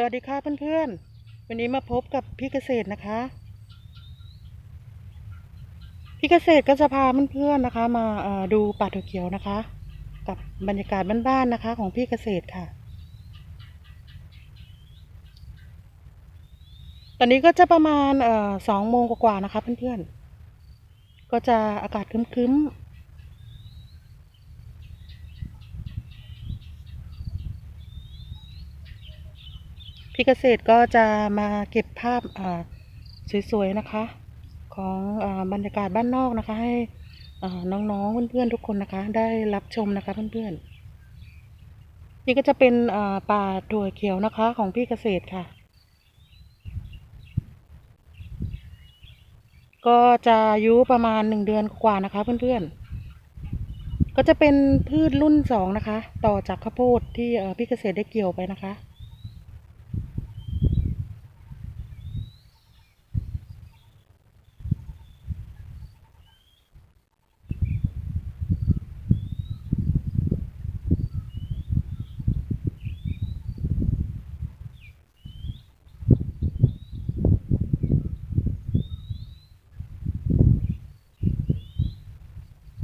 สวัสดีค่ะเพื่อนๆ วันนี้มาพบกับพี่เกษตรนะคะ พี่เกษตรก็จะพาเพื่อนๆนะคะ มาดูป่าถั่วเขียวนะคะ กับบรรยากาศบ้านๆนะคะ ของพี่เกษตรค่ะ ตอนนี้ก็จะประมาณสองโมงกว่าๆนะคะเพื่อนๆ ก็จะอากาศครึ้มๆ พี่เกษตรก็จะมาเก็บภาพสวยๆนะคะ ของอบรรยากาศบ้านนอกนะคะ ให้น้องๆเพื่อนๆทุกคนนะคะ ได้รับชมนะคะเพื่อนๆนี่ก็จะเป็นป่าถั่วเขียวนะคะ ของพี่เกษตรค่ะ ก็จะอายุประมาณหนึ่งเดือนกว่านะคะ เพื่อนๆก็จะเป็นพืชรุ่นสองนะคะ ต่อจากข้าวโพดที่พี่เกษตรได้เกี่ยวไปนะคะ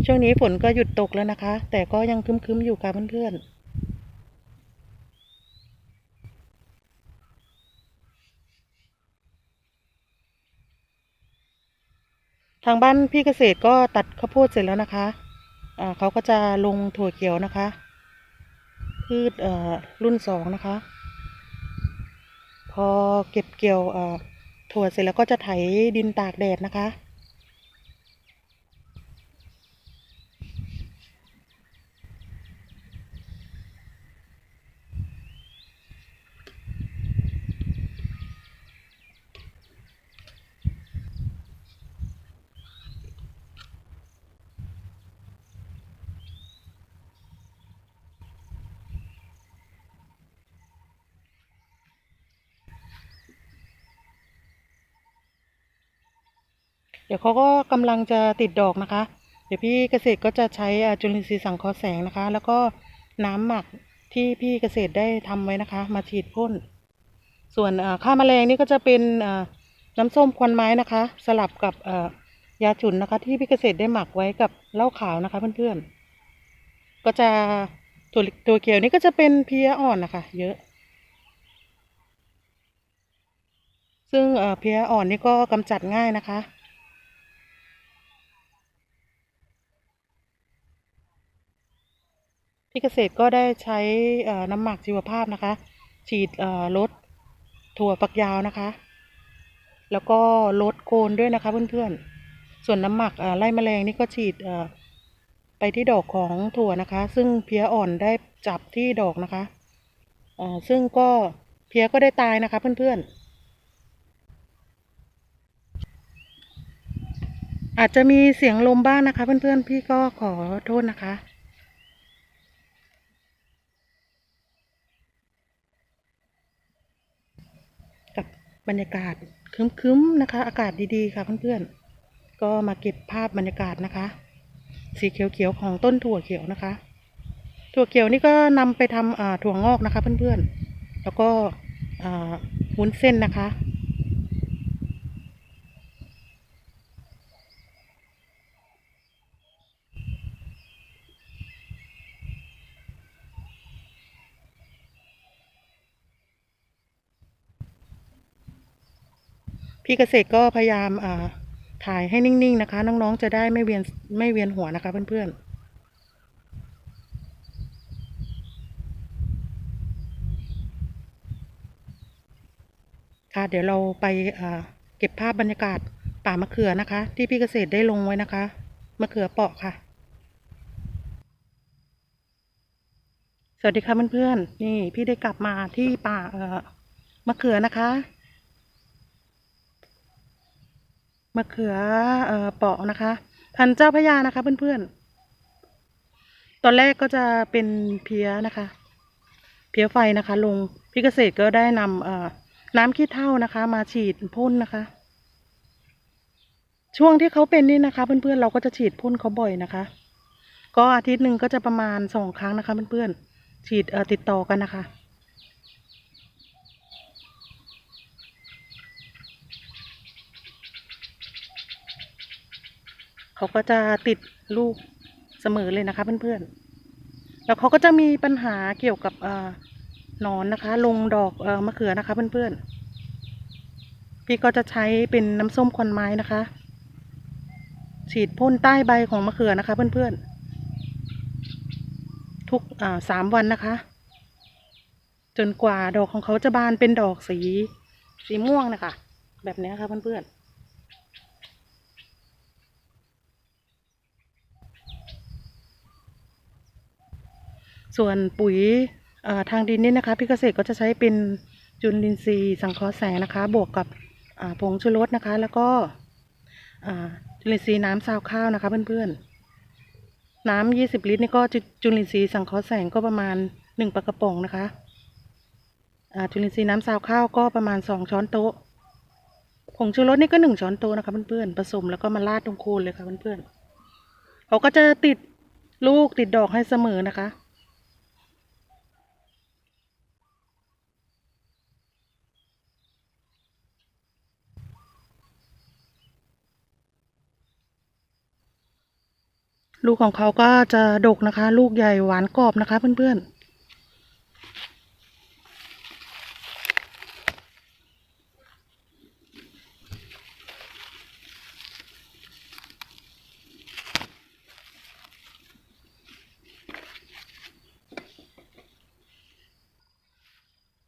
ช่วงนี้ฝนก็หยุดตกแล้วนะคะ แต่ก็ยังคึ้มๆอยู่ค่ะเพื่อนๆทางบ้านพี่เกษตรก็ตัดข้าวโพดเสร็จแล้วนะคะเขาก็จะลงถั่วเขียวนะคะ พืชรุ่นสองนะคะ พอเก็บเกี่ยวถั่วเสร็จแล้วก็จะไถดินตากแดดนะคะ เดี๋ยวเขาก็กำลังจะติดดอกนะคะ เดี๋ยวพี่เกษตรก็จะใช้จุลินทรีย์สังเคราะห์แสงนะคะ แล้วก็น้ำหมักที่พี่เกษตรได้ทำไว้นะคะ มาฉีดพ่น ส่วนอ่าฆ่าแมลงนี่ก็จะเป็นน้ำส้มควันไม้นะคะ สลับกับยาฉุนนะคะ ที่พี่เกษตรได้หมักไว้กับเหล้าขาวนะคะเพื่อนๆ ก็จะตัวตัวเขียวนี่ก็จะเป็นเพียอ่อนนะคะ เยอะ ซึ่งเอ่อเพลี้ยอ่อนนี่ก็กำจัดง่ายนะคะ พี่เกษตรก็ได้ใช้น้ำหมักชีวภาพนะคะ ฉีดลดถั่วฝักยาวนะคะ แล้วก็ลดโคนด้วยนะคะเพื่อนๆ ส่วนน้ำหมักไล่แมลงนี่ก็ฉีดไปที่ดอกของถั่วนะคะ ซึ่งเพี้ยอ่อนได้จับที่ดอกนะคะซึ่งก็เพี้ยก็ได้ตายนะคะเพื่อนๆอาจจะมีเสียงลมบ้างนะคะ เพื่อนๆ พี่ก็ขอโทษนะคะ กั บรรยากาศคึ้มๆนะคะ อากาศดีๆค่ะเพื่อนๆ ก็มาเก็บภาพบรรยากาศนะคะ สีเขียวๆของต้นถั่วเขียวนะคะ ถั่วเขียวนี่ก็นำไปทำอ่าถั่วงอกนะคะ เพื่อนๆ แล้วก็อ่าวุ้นเส้นนะคะ พี่เกษตรก็พยายามอ่าถ่ายให้นิ่งๆนะคะ น้องๆจะได้ไม่เวียนไม่เวียนหัวนะคะเพื่อนๆค่ะเดี๋ยวเราไปอ่าเก็บภาพบรรยากาศป่ามะเขือนะคะ ที่พี่เกษตรได้ลงไว้นะคะมะเขือเปาะค่ะ สวัสดีค่ะเพื่อนๆนี่พี่ได้กลับมาที่ป่าเอ่อมะเขือนะคะ มะเขือเอ่อเปาะนะคะ พันเจ้าพระยานะคะ เพื่อนๆ ตอนแรกก็จะเป็นเพี้ยนะคะ เพี้ยไฟนะคะ ลงพี่เกษตรก็ได้นำเอ่อน้ำขี้เถ้านะคะ มาฉีดพ่นนะคะ ช่วงที่เขาเป็นนี่นะคะ เพื่อนๆเราก็จะฉีดพ่นเขาบ่อยนะคะ ก็อาทิตย์หนึ่งก็จะประมาณสองครั้งนะคะ เพื่อนๆฉีดเอ่อติดต่อกันนะคะ เขาก็จะติดลูกเสมอเลยนะคะเพื่อนๆ แล้วเขาก็จะมีปัญหาเกี่ยวกับเอ่อหนอนนะคะ ลงดอกเอมะเขือนะคะเพื่อนๆ พี่ก็จะใช้เป็นน้ำส้มควันไม้นะคะ ฉีดพ่นใต้ใบของมะเขือนะคะ เพื่อนๆ ทุกอ่าสามวันนะคะ จนกว่าดอกของเขาจะบานเป็นดอกสีสีม่วงนะคะ แบบนี้ค่ะเพื่อนๆ ส่วนปุ๋ยทางดินนี่นะคะพี่เกษตรก็จะใช้เป็นจุลินทรีย์สังเคราะห์แสงนะคะ บวกกับผงชูรสนะคะ แล้วก็จุลินทรีย์น้ำซาวข้าวนะคะ เพื่อนๆ น้ำยี่สิบลิตรนี่ก็จุลินทรีย์สังเคราะห์แสงก็ประมาณหนึ่งปากกระป๋องนะคะจุลินทรีย์น้ำซาวข้าวก็ประมาณสองช้อนโต๊ะผงชูรสนี่ก็หนึ่งช้อนโต๊ะนะคะเพื่อนๆผสมแล้วก็มาราดตรงโคนเลยค่ะเพื่อนๆเขาก็จะติดลูกติดดอกให้เสมอนะคะ ลูกของเขาก็จะดกนะคะ ลูกใหญ่หวานกรอบนะคะ เพื่อนๆ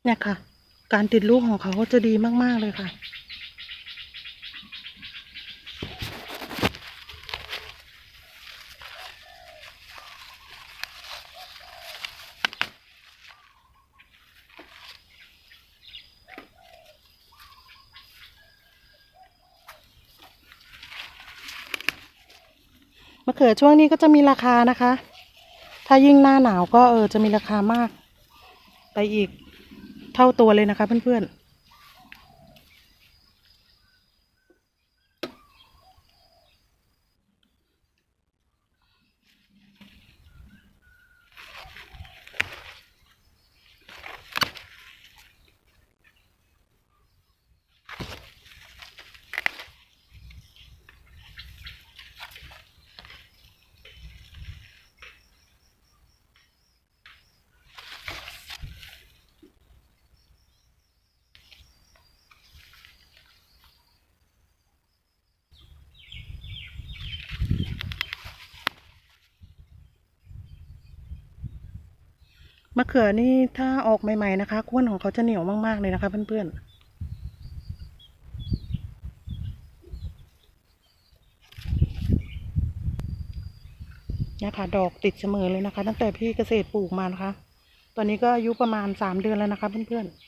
เนี่ยค่ะ การติดลูกของเขาก็จะดีมาก ๆ เลยค่ะ มะเขือช่วงนี้ก็จะมีราคานะคะ ถ้ายิ่งหน้าหนาวก็เออจะมีราคามาก ไปอีกเท่าตัวเลยนะคะเพื่อนๆ มะเขือนี่ถ้าออกใหม่ๆนะคะก้วนของเขาจะเหนียวมากๆเลยนะคะ เพื่อนๆเนี่ยค่ะดอกติดเสมอเลยนะคะ ตั้งแต่พี่เกษตรปลูกมานะคะ ตอนนี้ก็อายุประมาณสามเดือนแล้วนะคะเพื่อนๆ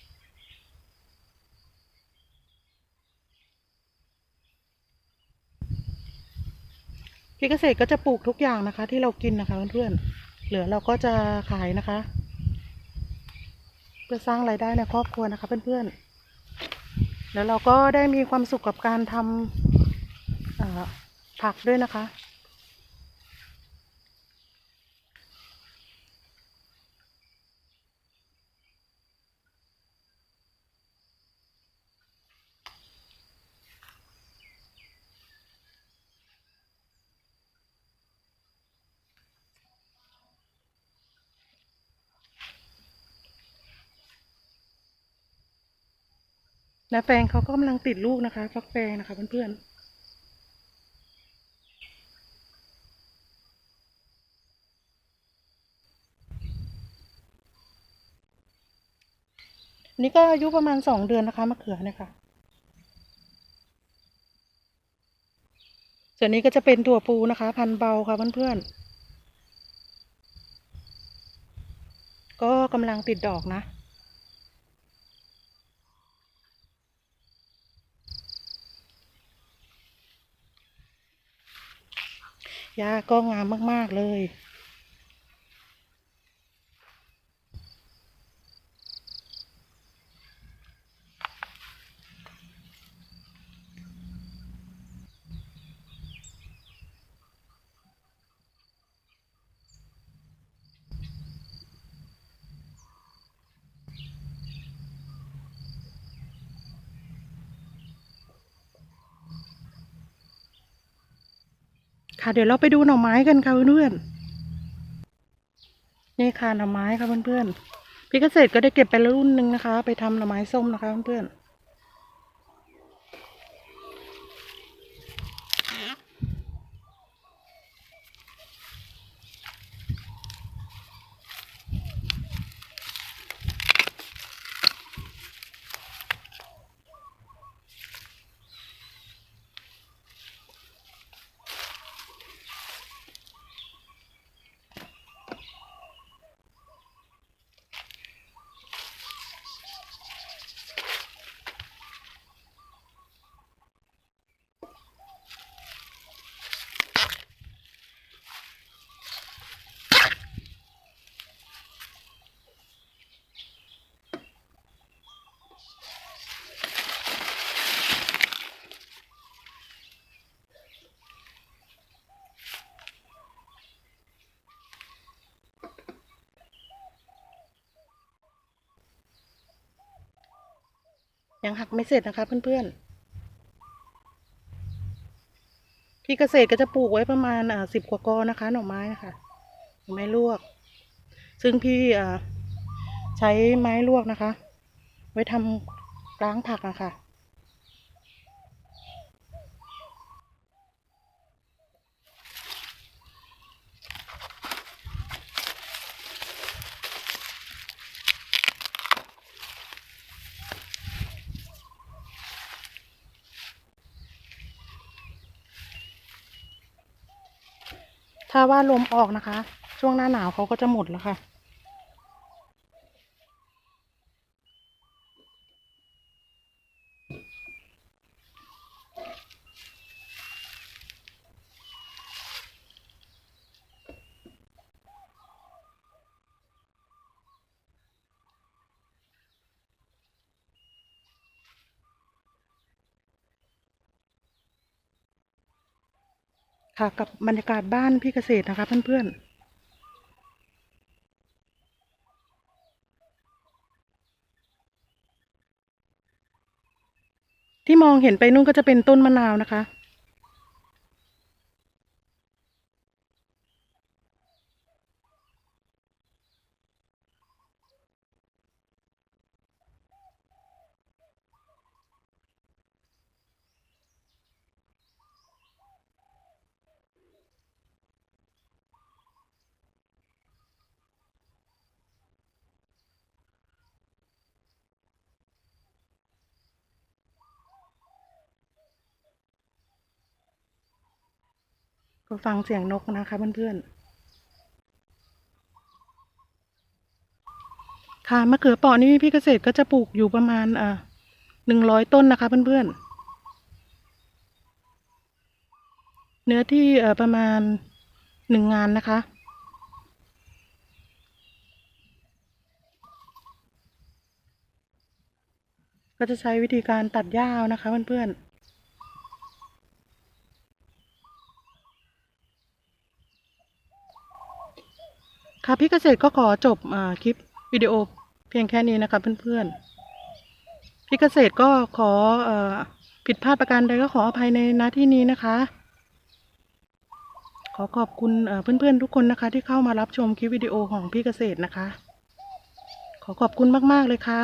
พี่เกษตรก็จะปลูกทุกอย่างนะคะ ที่เรากินนะคะเพื่อนๆเหลือเราก็จะขายนะคะ เพื่อสร้างรายได้ในครอบครัวนะคะเพื่อนๆ แล้วเราก็ได้มีความสุขกับการทำผักด้วยนะคะ และแฟงเขาก็กำลังติดลูกนะคะ ฟักแฟงนะคะเพื่อนๆนี่ก็อายุประมาณสองเดือนนะคะมะเขือเนี่ยค่ะส่วนนี้ก็จะเป็นถั่วปูนะคะ พันเบาค่ะเพื่อนๆ ก็กำลังติดดอกนะ หญ้าก็งามมาก ๆ เลย ค่ะเดี๋ยวเราไปดูหน่อไม้กันค่ะเพื่อนๆนี่ค่ะหน่อไม้ค่ะเพื่อนๆพี่เกษตรก็ได้เก็บไปแล้วรุ่นหนึ่งนะคะ ไปทำหน่อไม้ส้มนะคะเพื่อนๆ ยังหักไม่เสร็จนะคะเพื่อนๆพี่เกษตรก็จะปลูกไว้ประมาณอ่าสิบกว่ากอนะคะ หน่อไม้นะคะหน่อไม้ลวก ซึ่งพี่อ่าใช้ไม้ลวกนะคะ ไว้ทำล้างผักอะค่ะ ว่าลมออกนะคะ ช่วงหน้าหนาวเขาก็จะหมดแล้วค่ะ ค่ะกับบรรยากาศบ้านพี่เกษตรนะคะ เพื่อนๆที่มองเห็นไปนู่นก็จะเป็นต้นมะนาวนะคะ ก็ฟังเสียงนกนะคะเพื่อนๆ ค่ะมะเขือเปาะนี่พี่เกษตรก็จะปลูกอยู่ประมาณอ่าหนึ่งร้อยต้นนะคะเพื่อนๆ เนื้อที่เอ่อประมาณหนึ่งงานนะคะก็จะใช้วิธีการตัดหญ้าเอานะคะเพื่อนๆ ค่ะพี่เกษตรก็ขอจบอคลิปวิดีโอเพียงแค่นี้นะคะเพื่อนๆ พี่เกษตรก็ขออผิดพลาดประการใดก็ขออภัยในนาที่นี้นะคะ ขอขอบคุณเพื่อนๆทุกคนนะคะ ที่เข้ามารับชมคลิปวิดีโอของพี่เกษตรนะคะ ขอขอบคุณมากๆเลยค่ะ